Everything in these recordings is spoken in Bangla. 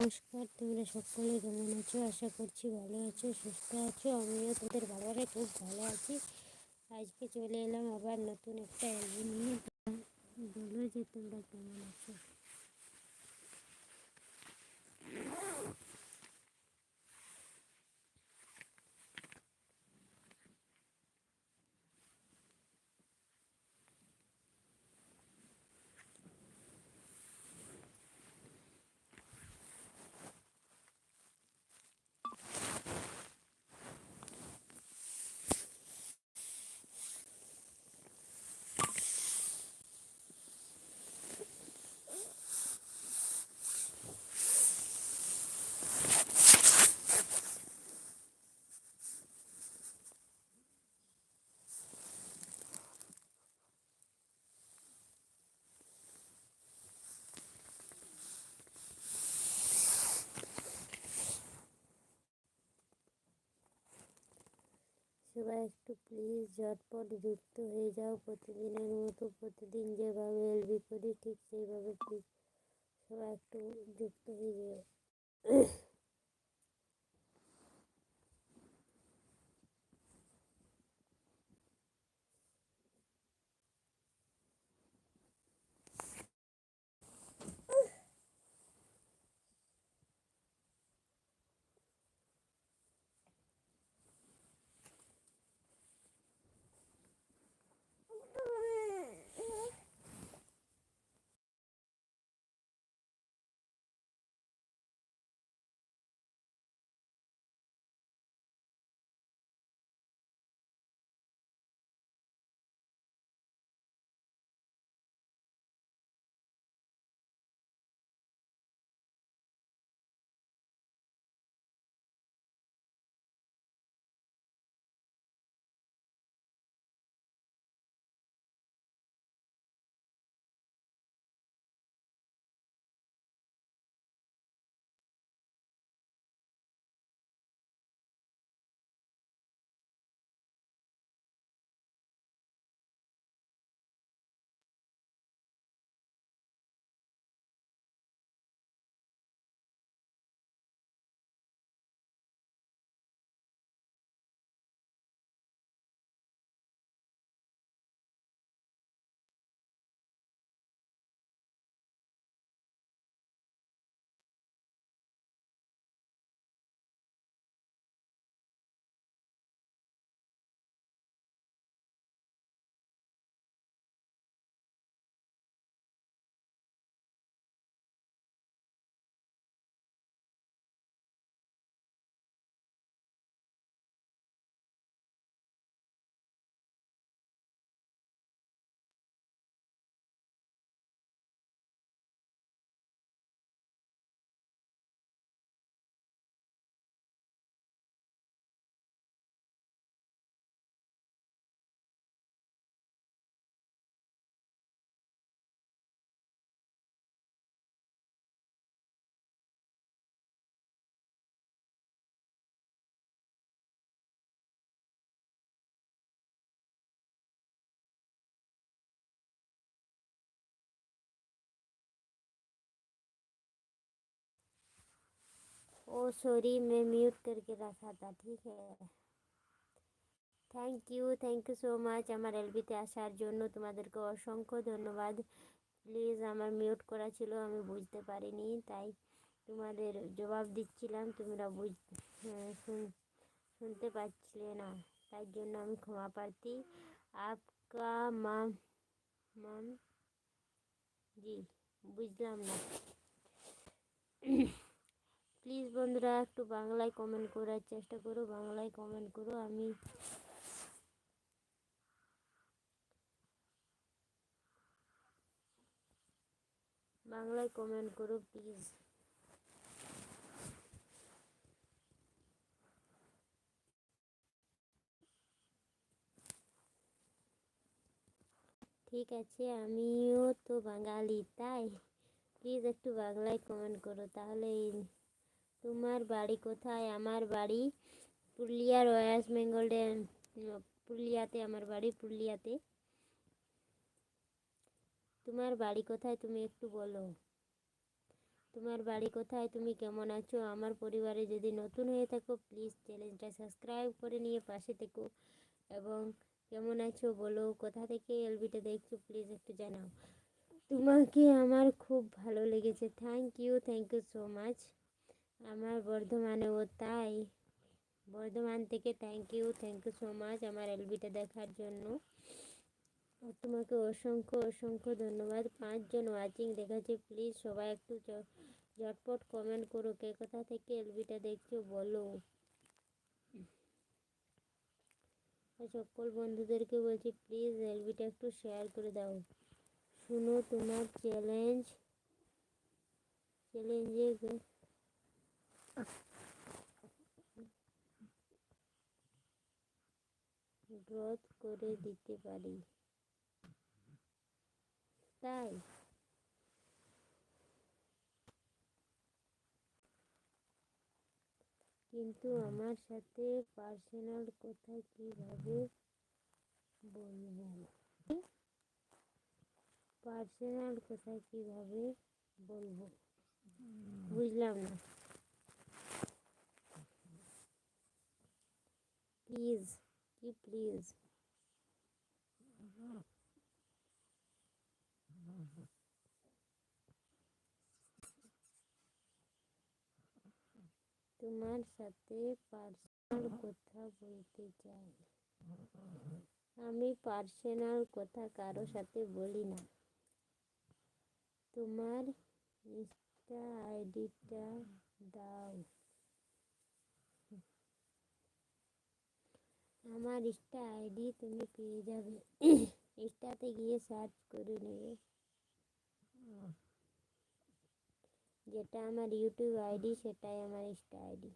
নমস্কার, তোমরা সকলে কেমন আছো? আশা করছি ভালো আছো, সুস্থ আছো। আমিও তোদের বাবারে খুব ভালো আছি। আজকে চলে এলাম আবার নতুন একটা অ্যালবাম নিয়ে। বলো যে তোমরা কেমন আছো? সবাই একটু প্লিজ ঝটপট যুক্ত হয়ে যাও। প্রতিদিনের মতো, প্রতিদিন যেভাবে এলবি করি ঠিক সেইভাবে প্লিজ সবাই একটু যুক্ত হয়ে যাও। ओ सॉरी मैं म्यूट करके रखा था ठीक है thank you thank you so much আমার এলবিতে আসার জন্য তোমাদেরকে অসংখ্য ধন্যবাদ প্লিজ আমার মিউট করা ছিল আমি বুঝতে পারিনি তাই তোমাদের জবাব দিচ্ছিলাম তোমরা বুঝ হ্যাঁ, শুনতে পাচ্ছিলে না তাই জন্য আমি ক্ষমা প্রার্থী আপকা মাম মাম জি বুঝলাম না প্লিজ বন্ধুরা একটু বাংলায় কমেন্ট করার চেষ্টা করো, বাংলায় কমেন্ট করো, আমি বাংলায় কমেন্ট করো প্লিজ ঠিক আছে, আমিও তো বাঙালি, তাই? প্লিজ একটু বাংলায় কমেন্ট করো, তাহলে তোমার বাড়ি কোথায়? আমার বাড়ি পুরুলিয়ার ওয়েস্ট বেঙ্গলে পুরুলিয়াতে, আমার বাড়ি পুরুলিয়াতে। তোমার বাড়ি কোথায় তুমি একটু বলো। তোমার বাড়ি কোথায়? তুমি কেমন আছো? আমার পরিবারে যদি নতুন হয়ে থাকো প্লিজ চ্যানেলটা সাবস্ক্রাইব করে নিয়ে পাশে থেকো। এবং কেমন আছো বলো? কোথা থেকে এলবিটা দেখছ প্লিজ একটু জানাও। তোমাকে আমার খুব ভালো লেগেছে। Thank you thank you so much আমার বর্ধমানেও তাই। বর্ধমান থেকে thank you thank you so much আমার এলবিটা দেখার জন্য। তোমাকে অসংখ্য অসংখ্য ধন্যবাদ। পাঁচজন ওয়াচিং দেখাচ্ছে প্লিজ সবাই একটু ঝটপট কমেন্ট করো, কে কোথা থেকে এলবিটা দেখছ বলো। সকল বন্ধুদেরকে বলছি প্লিজ এলবিটা একটু শেয়ার করে দাও। শুনো তোমার চ্যালেঞ্জ চ্যালেঞ্জে গ্রোথ করে দিতে পারি। তাই কিন্তু আমার সাথে পার্সোনাল কথা কীভাবে বলব পার্সোনাল কথা কীভাবে বলব? বুঝলাম না। প্লিজ কি প্লিজ তোমার সাথে পার্সোনাল কথা বলতে চাই। আমি পার্সোনাল কথা কারও সাথে বলি না। তোমার ইনস্টা আইডিটা দাও। আমার ইনস্টা আইডি তুমি পেয়ে যাবে। ইনস্টাতে গিয়ে সার্চ করে নেবে। যেটা আমার ইউটিউব আইডি সেটাই আমার ইনস্টা আইডি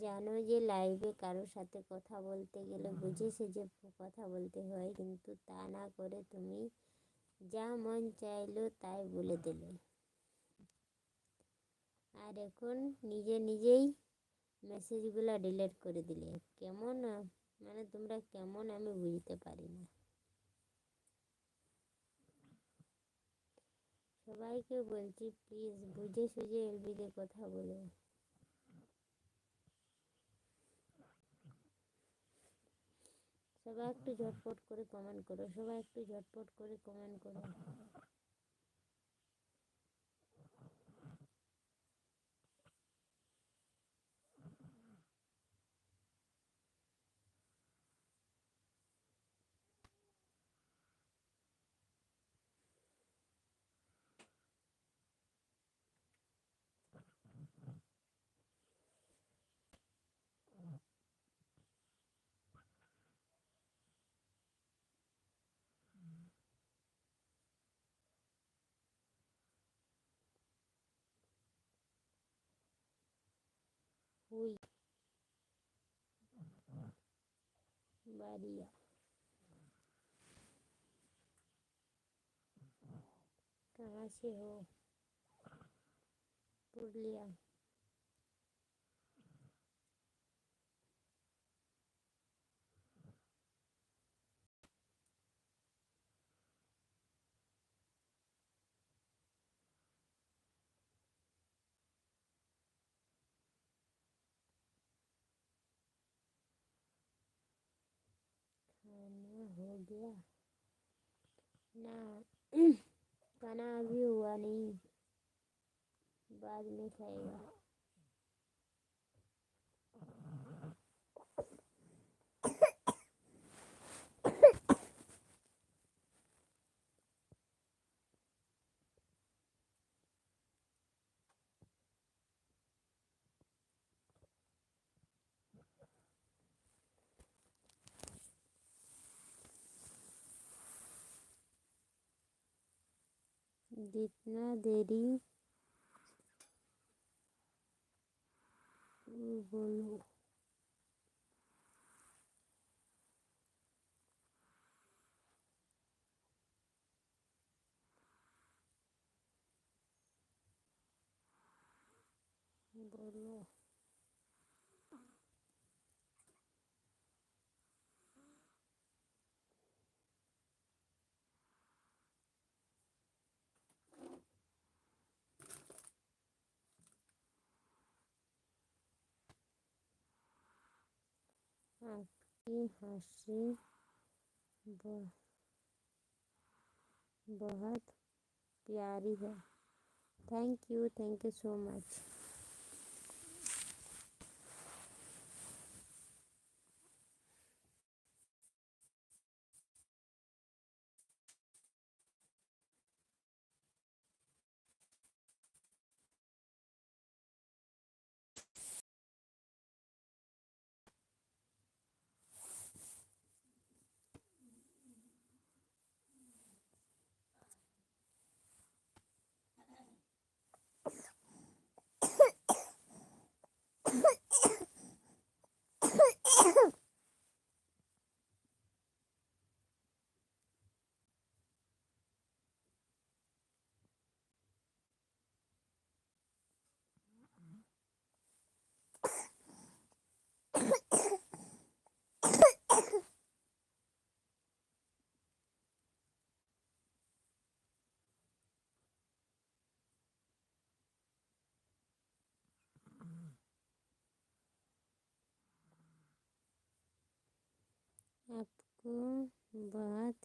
জানো যে লাইভে কারোর সাথে কথা বলতে গেলে বুঝে সেজে কথা বলতে হয়। কিন্তু তা না করে তুমি যা মন চাইলো তাই বলে দিলে। আর এখন নিজে নিজেই মেসেজগুলো ডিলিট করে দিলে। কেমন? মানে তোমরা কেমন আমি বুঝতে পারি না। সবাইকে বলছি প্লিজ বুঝে সুঝে এলবিতে কথা বলো। সবাই একটু ঝটপট করে কমেন্ট করো সবাই একটু ঝটপট করে কমেন্ট করো। हुई बढ़िया कहाँ से हो पुरलिया हो गया ना खाना अभी हुआ नहीं बाद में खाएगा जितना देरी बोलो। बोलो। आपकी हँसी बहुत प्यारी है। Thank you thank you so much आपको बहुत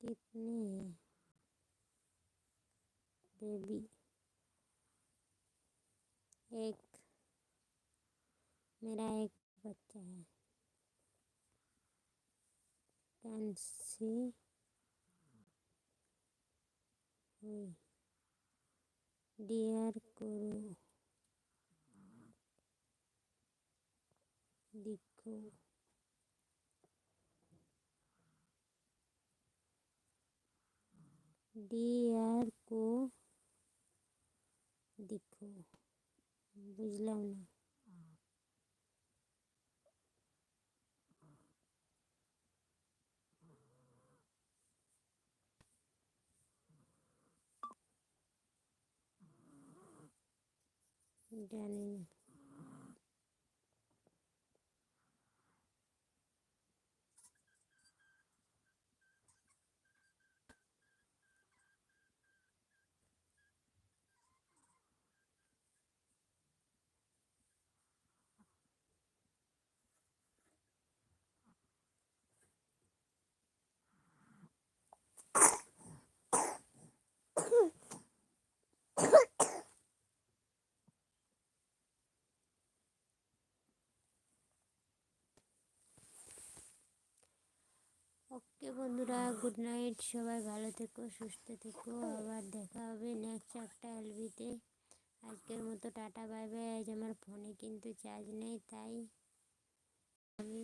कितने हैं बेबी? एक। मेरा एक बच्चा है। कैंसी डियर करो दिखो ডিয়ার কো দেখো বুঝলাম না জানি না ওকে বন্ধুরা, গুড নাইট, সবাই ভালো থেকো, সুস্থ থেকো, আবার দেখা হবে নেক্সট একটা এলবিতে আজকের মতো টাটা বাই বাই আজ আমার ফোনে কিন্তু চার্জ নেই, তাই আমি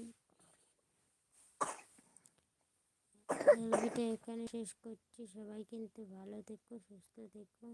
এলবিটা এখানে শেষ করছি। সবাই কিন্তু ভালো থেকো, সুস্থ থেকো।